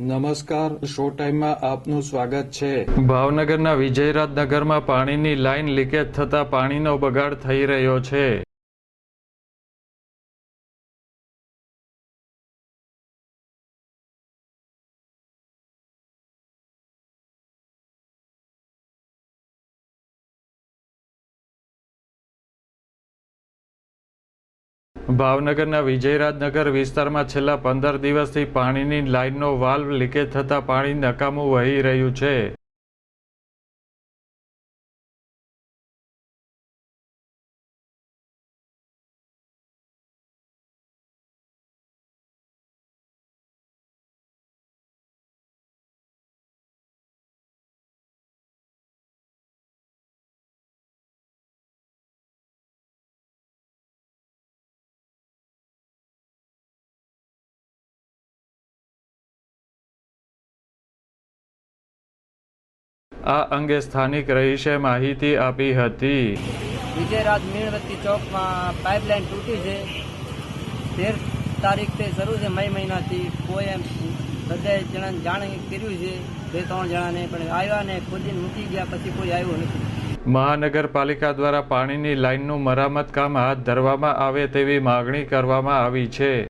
નમસ્કાર, શો ટાઈમમાં આપનું સ્વાગત છે. ભાવનગરના વિજયરાજનગરમાં પાણીની લાઇન લીકેજ થતા પાણીનો બગાડ થઈ રહ્યો છે. ભાવનગરના વિજયરાજનગર વિસ્તારમાં છેલ્લા પંદર દિવસથી પાણીની લાઇનનો વાલ્વ લીકેજ થતાં પાણી નકામું વહી રહ્યું છે. આ અંગે સ્થાનિક રહીશે માહિતી આપી હતી. વિજયરાજ મીણવતી ચોકમાં પાઇપલાઇન તૂટી છે. તેર તારીખથી શરૂ છે મે મહિનાથી. કોઈ એમ બધાએ જણાને જાણ કર્યું છે. બે ત્રણ જણાને પણ આવ્યા ને ખોદીને મૂકી ગયા પછી કોઈ આવ્યું નથી. મહાનગરપાલિકા દ્વારા પાણીની લાઇનનું મરામત કામ હાથ ધરવામાં આવે તેવી માગણી કરવામાં આવી છે.